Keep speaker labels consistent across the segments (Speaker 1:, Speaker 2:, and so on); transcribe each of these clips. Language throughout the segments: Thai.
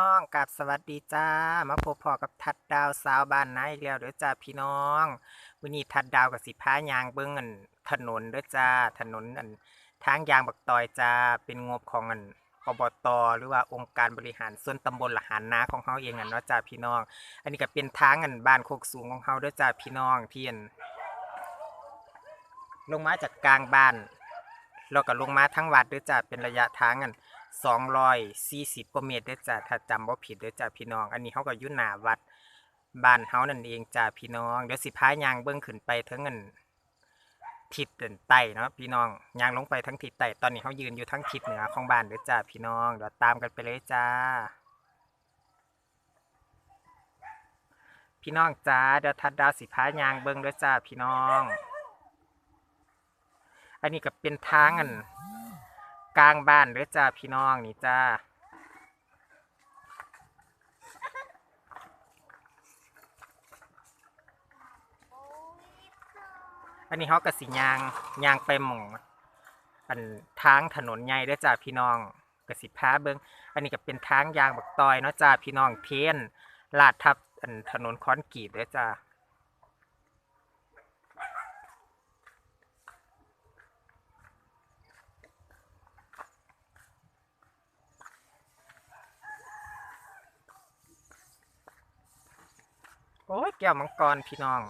Speaker 1: น้องกับสวัสดีจ้า มาพบพอกับทัดดาวสาวบ้านนาอีกแล้วเด้อจ้าพี่น้องวันนี้ทัดดาวกับสิพายางเบิ้งอันถนนเด้อจ้าถนนอันทางยางบักตอยจ้าเป็นงบของอันอบตหรือว่าองค์การบริหารส่วนตำบลละหารนาของเฮาเองอันเนาะจ้าพี่น้อง อันนี้ก็เป็นทางอันบ้านโคกสูงของเฮาเด้อจ้าพี่น้องเที่อันลงมาจากกลางบ้านแล้วก็ลงมาทั้งวัดเด้อจ้าเป็นระยะทางอัน สองร้อยสี่สิบกว่าเมตรเด้อจ้าถ้าจำว่ผิดเด้อจ้าพี่น้อง อันนี้เขาก็อยู่หน้าวัดบ้านเฮานั่นเองจ้าพี่น้อง เดี๋ยวสิพายางเบิ้งขึ้นไปถึงเงินทิศเดินใต้เนาะพี่น้องยางลงไปทั้งทิศใต้ตอนนี้เขายืนอยู่ทั้งทิศเหนือของบ้านเด้อจ้าพี่น้องเดี๋ยวตามกันไปเลยจ้า พี่น้องจ้าเดี๋ยวทัดดาวสิพายางเบิ้งเด้อจ้าพี่น้อง อันนี้ก็เป็นทางอัน กลางบ้านเด้อจ้าพี่น้องนี่จ้าอันนี้เขากระสิยางยางไปหมองอันทางถนนใหญ่ด้อจ้าพี่น้องกระสิพาเบิงอันนี้ก็เป็นทางยางบักตอยเนาะจ้าพี่น้องเทนลาดทับอันถนนคอนกรีตด้อจ้า โอ้ยแก้วมังกรพี่น้อง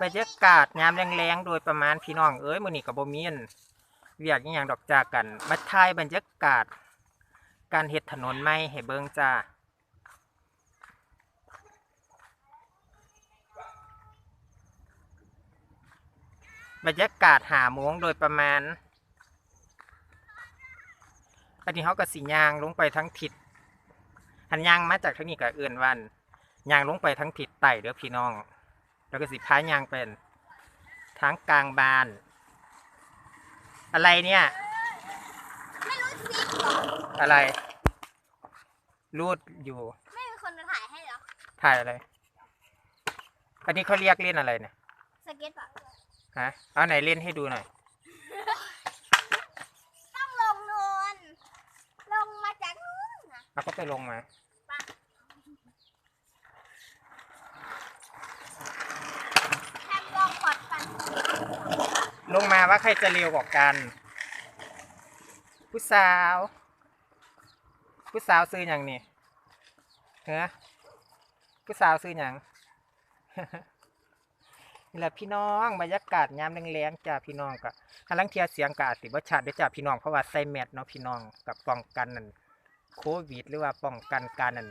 Speaker 1: บรรยากาศยามแรงๆ โดยประมาณพี่น้อง เอ้ยมือนี้กับโบมีนเวียกอย่างดอกจากกัน มาถ่ายบรรยากาศ การเฮ็ดถนนใหม่ให้เบิงจ้าบรรยากาศหาโมงโดยประมาณ อันนี้เขาก็สียางลงไปทั้งทิศหันยางมาจากทางนี้กับเอื่นวันยางลงไปทั้งทิศใต้เด้อพี่น้อง แล้วก็สิพายยางเป็นทางกลางบาน อะไรเนี่ย
Speaker 2: ไม่รู้สิหรอ
Speaker 1: อะไรรูดอยู่
Speaker 2: ไม่มีคนมาถ่ายให้เหรอ
Speaker 1: ถ่ายอะไร อันนี้เขาเรียกเล่นอะไรเนี่ย
Speaker 2: สเก็ตบอร์ด
Speaker 1: ฮะ เอาไหนเล่นให้ดูหน่อย
Speaker 2: ต้องลงนนลงมาจากนู้
Speaker 1: เอาก็ไปลงมาลงมาว่าใครจะเร็วกว่ากัน ผู้สาว ผู้สาวซื้ออย่างนี่เฮ้ผู้สาวซื้ออย่างนี่แหละพี่น้องบรรยากาศยามแรงๆจ้าพี่น้องก็กำลังเทียเสียงกอาจสิบ่ชัดเด้อจ้าพี่น้องเพราะว่าใส่แมสเนาะพี่น้องกับป้องกันนั่น โควิด หรือว่าป้องกันการนั่น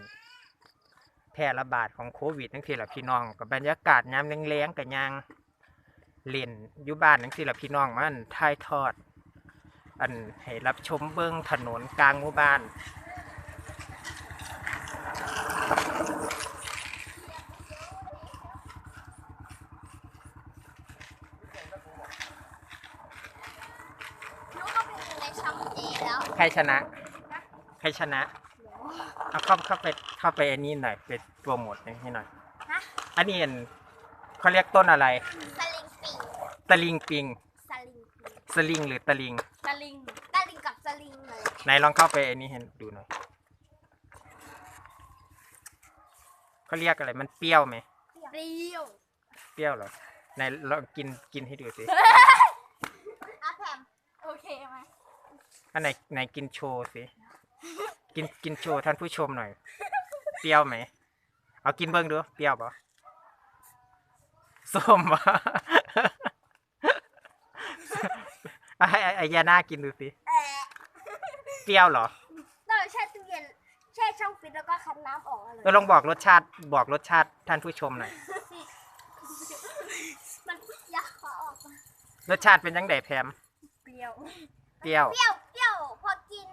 Speaker 1: แพร่ระบาดของโควิดนั่นคือแหละพี่น้องกับบรรยากาศยามแรงๆกับยางเล่นอยู่บ้านนั่นสิละพี่น้องมันถ่ายทอด อันให้รับชมเบื้องถนนกลางหมู่บ้าน
Speaker 2: หนูก็ไปอยู่ในช่องเจแล้ว
Speaker 1: ใครชนะใค รชนะเอาเข้าเข้าไปเข้าไปอันนี้หน่อยไปโปรโมทให้หน่อย
Speaker 2: ฮะ
Speaker 1: อันนี้อันเขาเรียกต้นอะไร
Speaker 2: สลิงปิง
Speaker 1: ตะลิงปิง
Speaker 2: สลิงปิง
Speaker 1: สลิงหรือตะลิง
Speaker 2: สลิงตะลิงกับสลิงเลย
Speaker 1: ไหนลองเข้าไปอันนี้ให้ดูหน่อยเขาเรียกอะไรมันเปรี้ยวไหม
Speaker 2: เปรี้ยว
Speaker 1: เปรี้ยวเหรอไหนลองกินกินให้ดูสิ
Speaker 2: อาแพมโอเคไหม
Speaker 1: อันไหนไหนกินโชว์สิ กินกินโชว์ท่านผู้ชมหน่อย เปรี้ยวไหม เอากินเบิ้งดู เปรี้ยวปะส้มปะไอ้ไอ้ไอ้ยาน่ากินดูสิ
Speaker 2: แอะ
Speaker 1: เปรี้ยวเหรอ
Speaker 2: ต้องแช่ตู้เย็นแช่ช่องฟิตแล้วก็คั้นน้ำออกมาเลย
Speaker 1: เออลองบอกรสชาติบอกรสชาติท่านผู้ชมหน่อย
Speaker 2: มันอยากขอออกมาร
Speaker 1: สชาติเป็นยังไงแพม
Speaker 2: เปรี้ยว
Speaker 1: เปรี้ยว
Speaker 2: เปรี้ยว เปรี้ยวพอกิน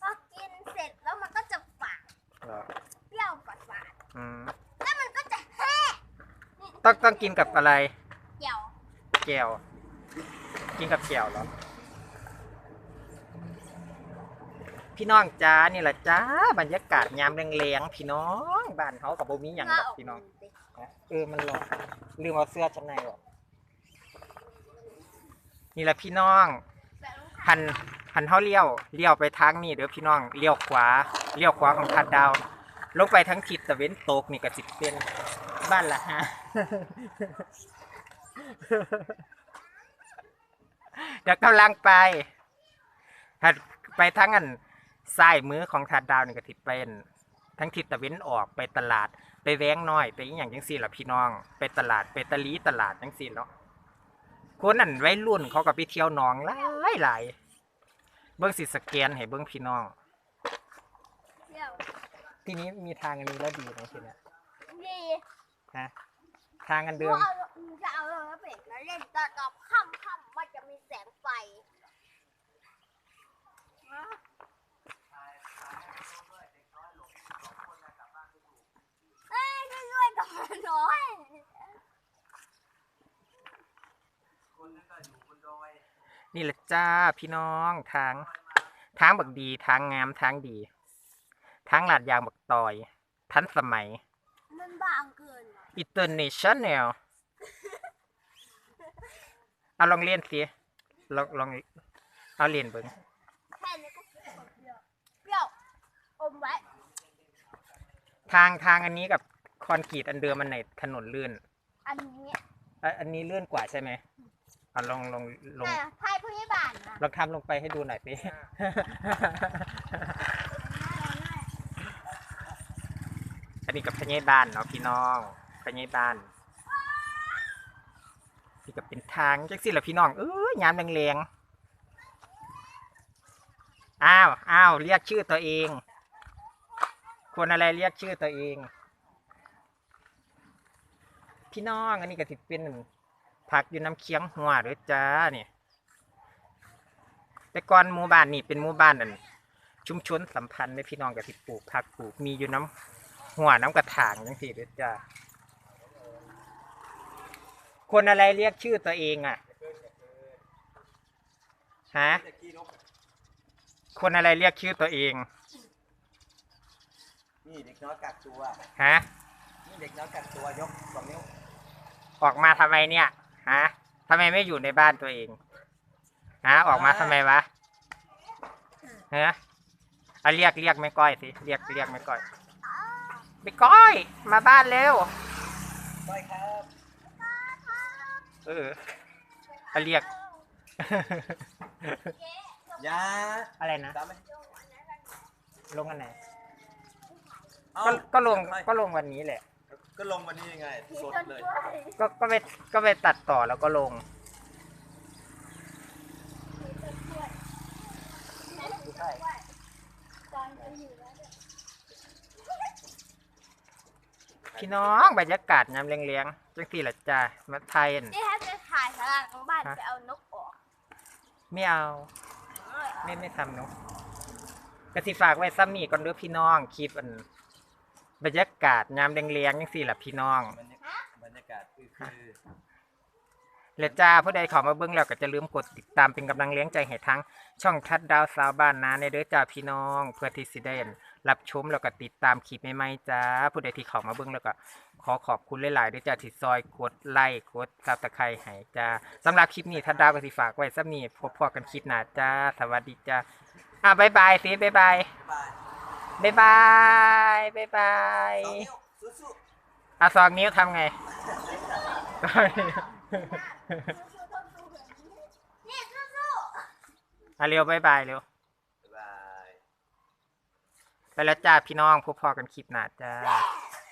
Speaker 2: พอกินเสร็จแล้วมันก็จะฝาด
Speaker 1: เหรอ
Speaker 2: เปรี้ยวฝาดฝาด
Speaker 1: อืม
Speaker 2: แล้วมันก็จะแห้ง
Speaker 1: ต้องต้องกินกับอะไร
Speaker 2: เกี่ยว
Speaker 1: แก้วกินกับแก้วเหรอ พี่น้องจ้านี่แหละจ้าบรรยากาศยามแรงๆพี่น้องบ้านเขากับบ่มีอย่างดอกพี่น้องเออมันร้อนลืมเอาเสื้อชั้นในออกนี่แหละพี่น้อง
Speaker 2: แบบรองเท้า
Speaker 1: หันหันเท้าเลี้ยวเลี้ยวไปทางนี้เด้อพี่น้องเลี้ยวขวาเลี้ยวขวาของทัดดาว ลงไปทั้งทิศตะเวนตกนี่ก็สิเป็น บ้านละฮะเดี๋ยวกำลังไปถัดไปทั้งอันซ้ายมือของทัดดาวนี่ก็ทิศเป็น ทั้งทิศตะเวนออกไปตลาด ไปแว้งน้อย ไปอหย่างจังสี่ล่ะพี่น้อง ไปตลาดไปตะลีตลาดจังสี่เนาะคนนั่นไว้รุ่นเขาก็ไปเที่ยวหนองหลายหลายเบิ้งสิสแกนให้เบิ้งพี่น้อง
Speaker 2: เที่ยว
Speaker 1: ทีนี้มีทางอันนี้แล้วดีนะทีเนี้ย
Speaker 2: ดี
Speaker 1: ฮะทางอันเดิม
Speaker 2: จะเอารถเบรกแล้วเล่นตอนตอนค่ำค่ำมันจะมีแสงไฟเอ้ยช่วยๆกับมันหน่อย
Speaker 1: นี่แหละจ้าพี่น้องทางทางบักดีทางงามทางดีทางลาดยางบักตอย ทันสมัย
Speaker 2: มันบางเกินอะ
Speaker 1: international เอาลองเล่นสิลองลองเอาเล่นเบิ้ง
Speaker 2: แค่นี้ก็เปรี้ยวเปรี้ยวอมไว้
Speaker 1: ทางทางอันนี้กับคอนกรีตอันเดิมมันไหนถนนลื่น
Speaker 2: อันนี้
Speaker 1: อะอันนี้ลื่นกว่าใช่ไหมเอาลองลองลอง
Speaker 2: แต่ไทยพยาบาลนะ
Speaker 1: ลองทำลงไปให้ดูหน่อยสิ อันนี้กับพญายบ้านเนาะพี่น้อง พญายบ้านนี่ก็เป็นทางจังสิล่ะพี่น้องเอ้ยยามแรงๆอ้าวอ้าวเรียกชื่อตัวเองคนอะไรเรียกชื่อตัวเอง พี่น้องอันนี้ก็สิดเป็นผักอยู่น้ำเคียงหัวเด้วยจ้าเนี่ยแต่ก่อนหมู่บ้านนี่เป็นหมู่บ้านนั่นชุมชนสัมพันธ์ในพี่น้องกับที่ปลูกผักปลูกมีอยู่น้ำหัวน้ำกระถางจังสี่เด้อจ้า คนอะไรเรียกชื่อตัวเองอะฮะคนอะไรเรียกชื่อตัวเอง
Speaker 3: นี่เด็กน้อยกักตัว
Speaker 1: ฮะ
Speaker 3: นี่เด็กน้อยกักตัวยกสองนิ้ว
Speaker 1: ออกมาทำไมเนี่ย ฮะทำไมไม่อยู่ในบ้านตัวเอง ฮะ ออกมาทำไมวะ ฮะเอาเรียกเรียกไม่ก้อยสิ เรียกเรียกไม่ก้อยไม่ก้อย มาบ้านเร็ว
Speaker 3: ก้อยครับ
Speaker 1: เออเอาเรียก
Speaker 3: ยา
Speaker 1: อะไรนะ
Speaker 3: ตามไหม
Speaker 1: ลงอันไหน
Speaker 3: เอ้า
Speaker 1: ก็ก็ลงก็ลงวันนี้แหละ
Speaker 3: ก็ลงวันนี้ยังไง
Speaker 2: ผี
Speaker 3: สด
Speaker 2: ต้น
Speaker 3: เลย
Speaker 2: กล้วย
Speaker 1: ก็ก็ไปก็ไปตัดต่อแล้วก็ลง
Speaker 2: ผีต้นกล้วย
Speaker 1: ดูใช่
Speaker 2: ตอนจะอยู่แล้วเนี่ย
Speaker 1: พี่น้องบรรยากาศยามเลี้ยงๆจังสี่ละจ้ามาไทยอั่น
Speaker 2: นี่ถ้าจะถ่ายสาราของบ้านไปเอานกออก
Speaker 1: ไม่เอาไม่ไม่ทำเนาะกสิฝากไว้ซ้ำนี่ก่อนเด้อพี่น้องคลิปอันบรรยากาศยามแรงๆจังสี่ล่ะพี่น้อง
Speaker 3: บรรยากาศบรรยากาศคือคือ
Speaker 1: และจ้าผู้ใดเข้ามาเบิ่งแล้วก็จะลืมกดติดตามเป็นกำลังเลี้ยงใจให้ทั้งช่องทัดดาวสาวบ้านนาในเด้อจ้าพี่น้อง เพื่อที่สิได้รับชมแล้วก็ติดตามคลิปใหม่ๆจ้าผู้ใดที่เข้ามาเบิ่งแล้วก็ขอขอบคุณหลายๆด้วยจ้าที่ซอยกดไลค์กดซับตะไคร้ให้จ้าสำหรับคลิปนี้ทัดดาวก็สิฝากไว้ซ้ำนี่พบพอกันคลิปหน้าจ้าสวัสดีจ้าอะบ๊ายบายสิบ๊ายบาย
Speaker 3: บ๊ายบาย
Speaker 1: บ๊ายบายบ๊ายบาย
Speaker 3: สองนิ้วสู้
Speaker 1: อะสองนิ้วทำไง
Speaker 2: นี่สู้
Speaker 1: อะเร็วบ๊ายบายเร็ว
Speaker 3: ๆบ๊ายบาย
Speaker 1: ไปแล้วจ้าพี่น้องพบพอกันคลิปหน้าจ้า
Speaker 2: ๆ